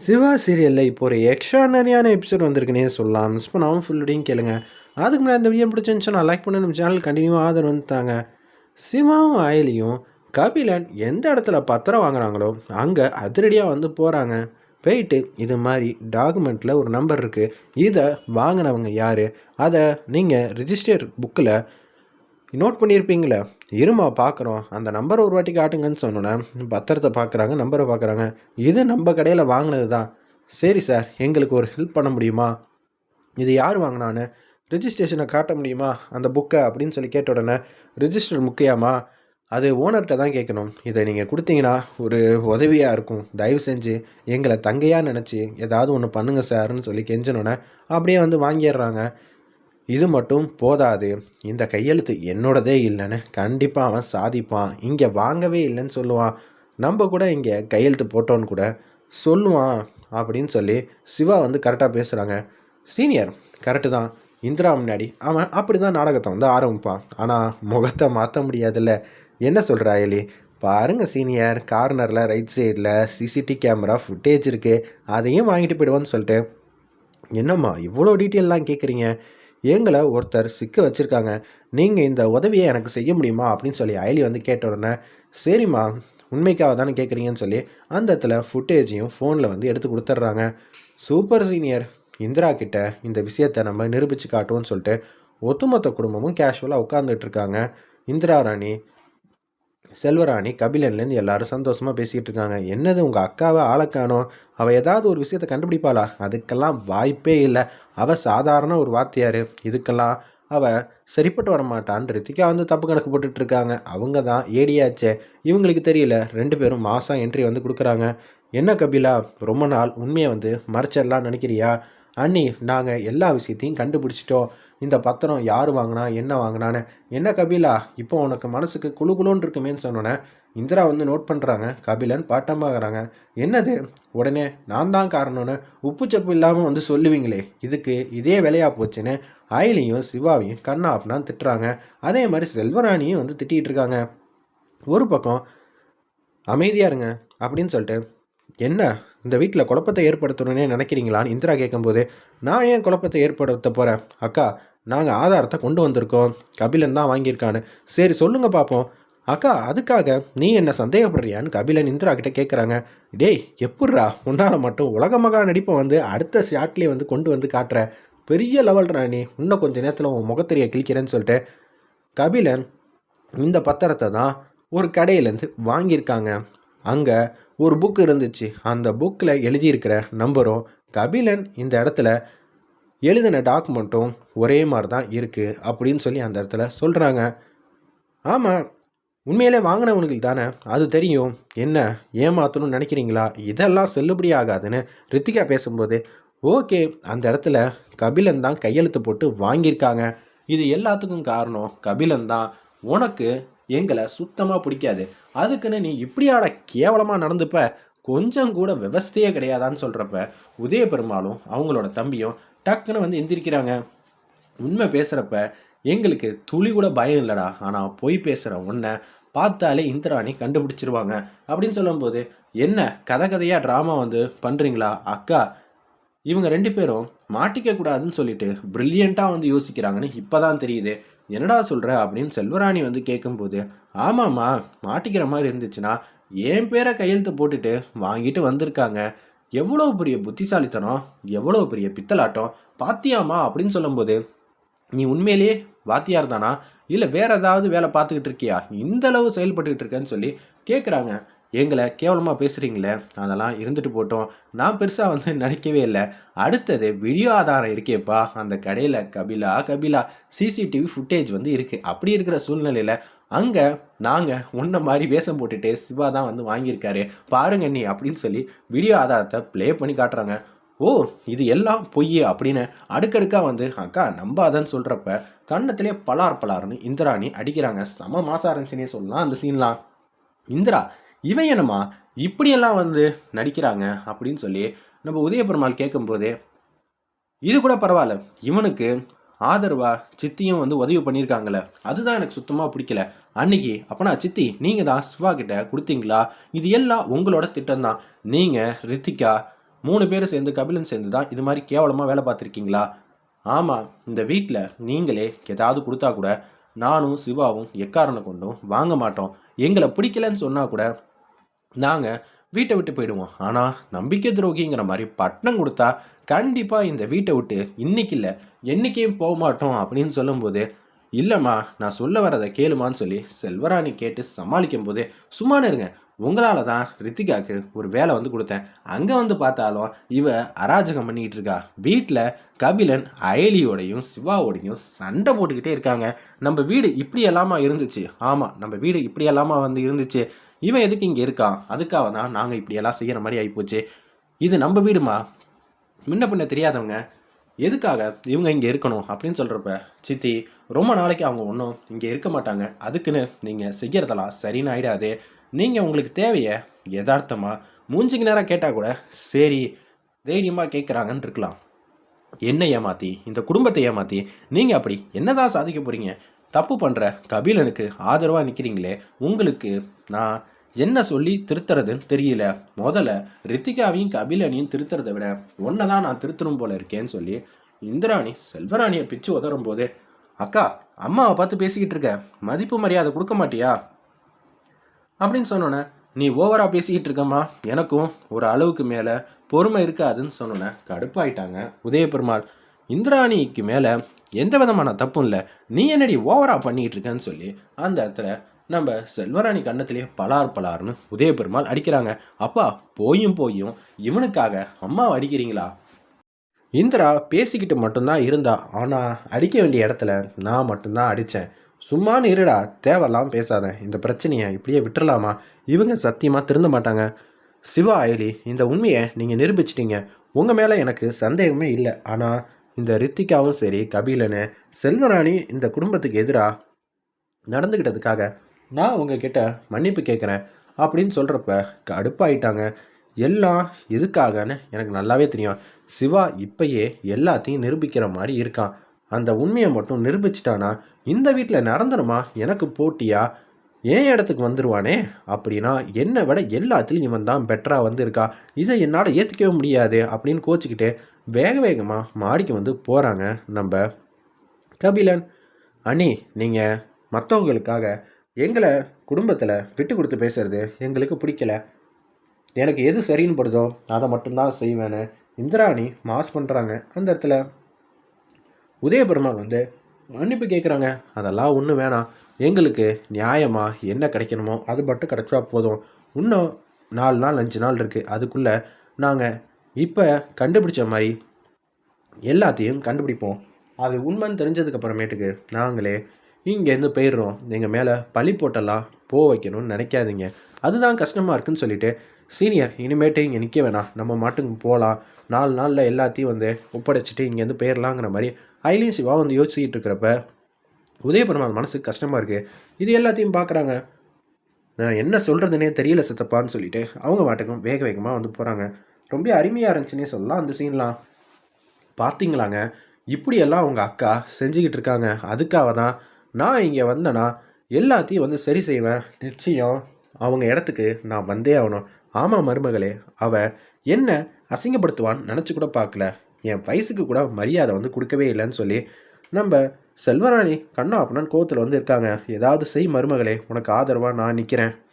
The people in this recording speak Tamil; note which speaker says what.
Speaker 1: சிவா சீரியலில் இப்போ ஒரு எக்ஸ்ட்ரானரியான எபிசோட் வந்திருக்குன்னே சொல்லலாம். மிஸ் பண்ணாமல் ஃபுல்லோடையும் கேளுங்க. அதுக்கு முன்னாடி இந்த வீடியோ பிடிச்சிருந்துச்சுன்னா லைக் பண்ணி நம்ம சேனல் கண்டினியூ ஆதரவு வந்துட்டாங்க சிவாவும் அயலியும் கபிலன் எந்த இடத்துல பத்திரம் வாங்குறாங்களோ அங்கே அதிரடியாக வந்து போகிறாங்க போயிட்டு இது மாதிரி டாக்குமெண்ட்டில் ஒரு நம்பர் இருக்குது இதை வாங்கினவங்க யார்? அதை நீங்கள் ரிஜிஸ்டர் புக்கில் நோட் பண்ணியிருப்பீங்களே இருமா பார்க்குறோம் அந்த நம்பரை ஒரு வாட்டி காட்டுங்கன்னு சொன்னோன்னே பத்திரத்தை பார்க்குறாங்க நம்பரை பார்க்குறாங்க இது நம்ம கடையில் வாங்கினது தான் சரி சார் எங்களுக்கு ஒரு ஹெல்ப் பண்ண முடியுமா? இது யார் வாங்கினான்னு ரிஜிஸ்ட்ரேஷனை காட்ட முடியுமா? அந்த புக்கை அப்படின்னு சொல்லி கேட்ட உடனே ரிஜிஸ்டர் முக்கியமா? அது ஓனர்கிட்ட தான் கேட்கணும். இதை நீங்கள் கொடுத்தீங்கன்னா ஒரு உதவியாக இருக்கும். தயவு செஞ்சு எங்களை தங்கையாக நினச்சி ஏதாவது ஒன்று பண்ணுங்கள் சார்னு சொல்லி கெஞ்சினோன்னே அப்படியே வந்து வாங்கிடுறாங்க. இது மட்டும் போதாது. இந்த கையெழுத்து என்னோடதே இல்லைன்னு கண்டிப்பாக அவன் சாதிப்பான். இங்கே வாங்கவே இல்லைன்னு சொல்லுவான். நம்ம கூட இங்கே கையெழுத்து போட்டோன்னு கூட சொல்லுவான் அப்படின்னு சொல்லி சிவா வந்து கரெக்டாக பேசுகிறாங்க சீனியர் கரெக்டு தான். இந்திரா முன்னாடி அவன் அப்படி தான் நாடகத்தை வந்து ஆரம்பிப்பான். ஆனால் முகத்தை மாற்ற முடியாதுல்ல. என்ன சொல்கிறா எலி? பாருங்க சீனியர் கார்னரில் ரைட் சைடில் சிசிடி கேமரா ஃபுட்டேஜ் இருக்குது அதையும் வாங்கிட்டு போயிடுவான்னு சொல்லிட்டு. என்னம்மா இவ்வளோ டீட்டெயிலெலாம் கேட்குறீங்க எங்களை ஒருத்தர் சிக்க வச்சுருக்காங்க. நீங்கள் இந்த உதவியை எனக்கு செய்ய முடியுமா? அப்படின்னு சொல்லி அயலி வந்து கேட்ட உடனே சரிம்மா உண்மைக்காக தானே கேட்குறீங்கன்னு சொல்லி அந்த இடத்துல ஃபுட்டேஜையும் ஃபோனில் வந்து எடுத்து கொடுத்துட்றாங்க. சூப்பர் சீனியர் இந்திரா கிட்ட இந்த விஷயத்தை நம்ம நிரூபித்து காட்டுவோம்னு சொல்லிட்டு ஒட்டுமொத்த குடும்பமும் கேஷுவலாக உட்காந்துட்டு இருக்காங்க. இந்திரா ராணி செல்வராணி கபிலன்லேருந்து எல்லாரும் சந்தோஷமாக பேசிகிட்டு இருக்காங்க. என்னது உங்கள் அக்காவை ஆளக்கானோ அவள் ஏதாவது ஒரு விஷயத்தை கண்டுபிடிப்பாளா? அதுக்கெல்லாம் வாய்ப்பே இல்லை. அவள் சாதாரண ஒரு வாத்தியார். இதுக்கெல்லாம் அவள் சரிப்பட்டு வரமாட்டான்னு ரித்திகா வந்து தப்பு கணக்கு போட்டுட்டு இருக்காங்க. அவங்க தான் ஏடியாச்சே. இவங்களுக்கு தெரியல. ரெண்டு பேரும் மாதம் என்ட்ரி வந்து கொடுக்குறாங்க. என்ன கபிலா ரொம்ப நாள் உண்மையை வந்து மறைச்சிடலாம் நினைக்கிறியா? அண்ணி நாங்கள் எல்லா விஷயத்தையும் கண்டுபிடிச்சிட்டோம். இந்த பத்திரம் யார் வாங்கினா என்ன வாங்கினான்னு. என்ன கபிலா இப்போ உனக்கு மனசுக்கு குழு குழுன்னு இருக்குமேன்னு சொன்னோன்னே இந்திரா வந்து நோட் பண்ணுறாங்க கபிலன் பார்க்குறாங்க என்னது? உடனே நான் தான் காரணம்னு உப்பு சப்பு இல்லாமல் வந்து சொல்லுவீங்களே. இதுக்கு இதே வேலையாக போச்சுன்னு அயலியும் சிவாவையும் கண்ணா அப்படின்னு திட்டுறாங்க. அதே மாதிரி செல்வராணியும் வந்து திட்டிகிட்டு இருக்காங்க. ஒரு பக்கம் அமைதியாக இருங்க அப்படின்னு சொல்லிட்டு என்ன? இந்த வீட்டில் குழப்பத்தை ஏற்படுத்தணும்னே நினைக்கிறீங்களான்னு இந்திரா கேட்கும்போது நான் ஏன் குழப்பத்தை ஏற்படுத்த போகிறேன் அக்கா நாங்கள் ஆதாரத்தை கொண்டு வந்திருக்கோம். கபிலன் தான் வாங்கியிருக்கான்னு. சரி சொல்லுங்கள் பார்ப்போம் அக்கா அதுக்காக நீ என்ன சந்தேகப்படுறியான்னு கபிலன் இந்திரா கிட்ட கேட்குறாங்க டேய் எப்பட்றா? உன்னால் மட்டும் உலக மகா நடிப்பை வந்து அடுத்த ஷாட்லேயே வந்து கொண்டு வந்து காட்டுற. பெரிய லெவல்ரா நீ. இன்னும் கொஞ்சம் நேரத்தில் உன் முகத்தெரிய கிழிக்கிறேன்னு சொல்லிட்டு. கபிலன் இந்த பத்திரத்தை தான் ஒரு கடையிலேருந்து வாங்கியிருக்காங்க. அங்கே ஒரு புக் இருந்துச்சு. அந்த புக்கில் எழுதியிருக்கிற நம்பரும் கபிலன் இந்த இடத்துல எழுதின டாக்குமெண்ட்டும் ஒரே மாதிரி தான் இருக்குது அப்படின்னு சொல்லி அந்த இடத்துல சொல்கிறாங்க ஆமாம் உண்மையிலே வாங்கினவங்களுக்கு தானே அது தெரியும். என்ன ஏமாற்றணும்னு நினைக்கிறீங்களா? இதெல்லாம் செல்லுபடி ஆகாதுன்னு ரித்திகா பேசும்போது ஓகே அந்த இடத்துல கபிலன் தான் கையெழுத்து போட்டு வாங்கியிருக்காங்க. இது எல்லாத்துக்கும் காரணம் கபிலன் தான். உனக்கு எங்களை சுத்தமாக பிடிக்காது. அதுக்குன்னு நீ இப்படியாட கேவலமாக நடந்துப்ப? கொஞ்சம் கூட விவஸ்தையே கிடையாதான்னு சொல்கிறப்ப உதய பெருமாளும் அவங்களோட தம்பியும் டக்குன்னு வந்து எந்திரிக்கிறாங்க. உண்மை பேசுகிறப்ப எங்களுக்கு துளி கூட பயம் இல்லைடா. ஆனால் பொய் பேசுகிற உன்னை பார்த்தாலே இந்திராணி கண்டுபிடிச்சிருவாங்க. அப்படின்னு சொல்லும்போது என்ன கதை கதையாக ட்ராமா வந்து பண்ணுறீங்களா அக்கா? இவங்க ரெண்டு பேரும் மாட்டிக்க கூடாதுன்னு சொல்லிட்டு பிரில்லியண்ட்டாக வந்து யோசிக்கிறாங்கன்னு இப்போ தான் தெரியுது. என்னடா சொல்கிற அப்படின்னு செல்வராணி வந்து கேட்கும்போது ஆமாம்மா மாட்டிக்கிற மாதிரி இருந்துச்சுன்னா என் பேரை கையெழுத்து போட்டுட்டு வாங்கிட்டு வந்திருக்காங்க. எவ்வளோ பெரிய புத்திசாலித்தனம் எவ்வளோ பெரிய பித்தலாட்டம் பாத்தியாமா அப்படின்னு சொல்லும்போது நீ உண்மையிலேயே வாத்தியார் தானா? இல்லை வேற ஏதாவது வேலை பார்த்துக்கிட்டு இருக்கியா? இந்தளவு செயல்பட்டுக்கிட்டு இருக்கேன்னு சொல்லி கேட்குறாங்க எங்களை கேவலமாக பேசுகிறீங்களே அதெல்லாம் இருந்துட்டு போட்டோம். நான் பெருசாக வந்து நினைக்கவே இல்லை. அடுத்தது வீடியோ ஆதாரம் இருக்கேப்பா. அந்த கடையில் கபிலா கபிலா சிசிடிவி ஃபுட்டேஜ் வந்து இருக்குது அப்படி இருக்கிற சூழ்நிலையில் அங்கே நாங்கள் உன்ன மாதிரி வேஷம் போட்டுட்டு சிவா தான் வந்து வாங்கியிருக்காரு. பாருங்க நீ அப்படின்னு சொல்லி வீடியோ ஆதாரத்தை ப்ளே பண்ணி காட்டுறாங்க. ஓ இது எல்லாம் பொய் அப்படின்னு அடுக்கடுக்காக வந்து அக்கா நம்பாதன்னு சொல்கிறப்ப கண்ணத்திலே பலார் பலார்னு இந்திராணி அடிக்கிறாங்க. செம மாசா இருந்துச்சுன்னே சொல்லலாம் அந்த சீன்லாம் இந்திரா இவன் என்னம்மா இப்படியெல்லாம் வந்து நடிக்கிறாங்க அப்படின்னு சொல்லி நம்ம உதயபெருமாள் கேட்கும்போது இது கூட பரவாயில்ல. இவனுக்கு ஆதரவா சித்தியும் வந்து உதவி பண்ணியிருக்காங்களே அதுதான் எனக்கு சுத்தமாக பிடிக்கல. அன்னைக்கு அப்போனா சித்தி நீங்கள் தான் சிவா கிட்ட கொடுத்தீங்களா? இது எல்லாம் உங்களோட திட்டம் தான். நீங்கள் ரித்திகா மூணு பேர் சேர்ந்து கபிலன் சேர்ந்து தான் இது மாதிரி கேவலமாக வேலை பார்த்துருக்கீங்களா? ஆமாம் இந்த வீட்டில் நீங்களே ஏதாவது கொடுத்தா கூட நானும் சிவாவும் எக்காரனை கொண்டும் வாங்க மாட்டோம். எங்களை பிடிக்கலன்னு சொன்னால் கூட நாங்கள் வீட்டை விட்டு போயிடுவோம். ஆனால் நம்பிக்கை துரோகிங்கிற மாதிரி பட்டம் கொடுத்தா கண்டிப்பாக இந்த வீட்டை விட்டு இன்னைக்கு இல்லை என்றைக்கையும் போக மாட்டோம் அப்படின்னு சொல்லும்போது இல்லைம்மா நான் சொல்ல வரதை கேளுமான்னு சொல்லி செல்வராணி கேட்டு சமாளிக்கும் போது சும்மா இருங்க உங்களால் தான் ரித்திகாவுக்கு ஒரு வேலை வந்து கொடுத்தேன். அங்கே வந்து பார்த்தாலும் இவ அராஜகம் பண்ணிக்கிட்டு இருக்கா. வீட்டில் கபிலன் அயலியோடையும் சிவாவோடையும் சண்டை போட்டுக்கிட்டே இருக்காங்க. நம்ம வீடு இப்படி எல்லாமா இருந்துச்சு? ஆமாம் நம்ம வீடு இப்படி எல்லாமா வந்து இருந்துச்சு. இவன் எதுக்கு இங்கே இருக்கான்? அதுக்காக தான் நாங்கள் இப்படியெல்லாம் செய்கிற மாதிரி ஆகிப்போச்சு இது நம்ம வீடுமா? முன்ன பின்ன தெரியாதவங்க எதுக்காக இவங்க இங்கே இருக்கணும் அப்படின்னு சொல்கிறப்ப சித்தி ரொம்ப நாளைக்கு அவங்க ஒன்றும் இங்கே இருக்க மாட்டாங்க. அதுக்குன்னு நீங்கள் செய்கிறதெல்லாம் சரின்னு ஆகிடாது நீங்கள் உங்களுக்கு தேவையை யதார்த்தமாக மூஞ்சிக்கு நேரம் கேட்டால் கூட சரி தைரியமாக கேட்குறாங்கன்னு இருக்கலாம். என்ன ஏமாற்றி இந்த குடும்பத்தை ஏமாற்றி நீங்கள் அப்படி என்னதான் சாதிக்க போகிறீங்க தப்பு பண்ணுற கபிலனுக்கு ஆதரவாக நிற்கிறீங்களே உங்களுக்கு நான் என்ன சொல்லி திருத்துறதுன்னு தெரியல. முதல்ல ரித்திகாவையும் கபிலனையும் திருத்துறதை விட ஒன்றை தான் நான் திருத்தணும் போல இருக்கேன்னு சொல்லி இந்திராணி செல்வராணியை பிச்சு உதறும் போது அக்கா அம்மாவை பார்த்து பேசிக்கிட்டு இருக்க மதிப்பு மரியாதை கொடுக்க மாட்டியா? அப்படின்னு சொன்னோன்னே நீ ஓவராக பேசிக்கிட்டு இருக்கம்மா எனக்கும் ஒரு அளவுக்கு மேலே பொறுமை இருக்காதுன்னு சொன்னோன்னே கடுப்பாயிட்டாங்க. உதயபெருமாள் இந்திராணிக்கு மேலே எந்த விதமான தப்பும் இல்லை. நீ என்னடி ஓவராக பண்ணிக்கிட்டு இருக்கேன்னு சொல்லி அந்த இடத்துல நம்ம செல்வராணி கன்னத்திலேயே பலார் பலார்னு உதயபெருமாள் அடிக்கிறாங்க. அப்பா போயும் போயும் இவனுக்காக அம்மாவை அடிக்கிறீங்களா? இந்திரா பேசிக்கிட்டு மட்டும்தான் இருந்தா. ஆனால் அடிக்க வேண்டிய இடத்துல நான் மட்டும்தான் அடித்தேன் சும்மானு இருடா தேவையில்லாமல் பேசாத. இந்த பிரச்சனையை இப்படியே விட்டுறலாமா? இவங்க சத்தியமாக திருந்த மாட்டாங்க. சிவா அயலி இந்த உண்மையை நீங்கள் நிரூபிச்சிட்டீங்க. உங்கள் மேலே எனக்கு சந்தேகமே இல்லை. ஆனால் இந்த ரித்திகாவும் சரி கபிலனு செல்வராணி இந்த குடும்பத்துக்கு எதிராக நடந்துக்கிட்டதுக்காக நான் உங்ககிட்ட மன்னிப்பு கேட்குறேன் அப்படின்னு சொல்கிறப்ப கடுப்பாயிட்டாங்க. எல்லாம் எதுக்காகன்னு எனக்கு நல்லாவே தெரியும். சிவா இப்பயே எல்லாத்தையும் நிரூபிக்கிற மாதிரி இருக்கான். அந்த உண்மையை மட்டும் நிரூபிச்சிட்டானா? இந்த வீட்டில் நிரந்தரமா எனக்கு போட்டியா? ஏன் இடத்துக்கு வந்துடுவானே அப்படின்னா என்னை விட எல்லாத்துலேயும் இவன் தான் பெட்டராக வந்திருக்கா. இதை என்னால் ஏற்றுக்கவே முடியாது அப்படின்னு கோச்சிக்கிட்டு வேக வேகமாக மாடிக்கு வந்து போகிறாங்க நம்ம கபிலன். அண்ணி நீங்கள் மற்றவங்களுக்காக எங்களை குடும்பத்தில் விட்டு கொடுத்து பேசுறது எங்களுக்கு பிடிக்கல. எனக்கு எது சரின்னு படுதோ அதை மட்டும்தான் செய்வேன்னு இந்திராணி மாஸ் பண்ணுறாங்க அந்த இடத்துல உதயபெருமாள் வந்து மன்னிப்பு கேட்குறாங்க அதெல்லாம் ஒன்றும் வேணாம். எங்களுக்கு நியாயமாக என்ன கிடைக்கணுமோ அது மட்டும் கிடைச்சா போதும். இன்னும் நாலு நாள் அஞ்சு நாள் இருக்குது அதுக்குள்ளே நாங்கள் இப்போ கண்டுபிடிச்ச மாதிரி எல்லாத்தையும் கண்டுபிடிப்போம். அது உண்மைன்னு தெரிஞ்சதுக்கப்புறமேட்டுக்கு நாங்களே இங்கேருந்து போயிடுறோம். எங்கள் மேலே பழி போட்டெல்லாம் போ வைக்கணும்னு நினைக்காதீங்க. அதுதான் கஷ்டமாக இருக்குன்னு சொல்லிட்டு சீனியர் இனிமேட்டு இங்கே நிற்க வேணாம். நம்ம மாட்டுக்கு போகலாம் நாலு நாளில் எல்லாத்தையும் வந்து ஒப்படைச்சிட்டு இங்கேருந்து போயிடலாங்கிற மாதிரி ஐலியும் சிவா வந்து யோசிச்சுக்கிட்டு இருக்கிறப்ப உதயபெருமாள் மனசுக்கு கஷ்டமாக இருக்குது இது எல்லாத்தையும் பார்க்குறாங்க நான் என்ன சொல்கிறதுனே தெரியல சித்தப்பான்னு சொல்லிட்டு அவங்க மாட்டுக்கும் வேக வேகமாக வந்து போகிறாங்க ரொம்ப அருமையாக இருந்துச்சுன்னே சொல்லலாம் அந்த சீன்லாம் பார்த்தீங்களாங்க இப்படியெல்லாம் அவங்க அக்கா செஞ்சுக்கிட்டு இருக்காங்க. அதுக்காக தான் நான் இங்கே வந்தேன்னா எல்லாத்தையும் வந்து சரி செய்வேன். நிச்சயம் அவங்க இடத்துக்கு நான் வந்தே ஆகணும். ஆமாம் மருமகளே அவ என்ன அசிங்கப்படுத்துவான்னு நினச்சி கூட பார்க்கல. என் வயசுக்கு கூட மரியாதை வந்து கொடுக்கவே இல்லைன்னு சொல்லி நம்ம செல்வராணி கண்ணா அப்படின்னு கோவத்தில் வந்து இருக்காங்க. ஏதாவது செய் மருமகளே உனக்கு ஆதரவாக நான் நிற்கிறேன்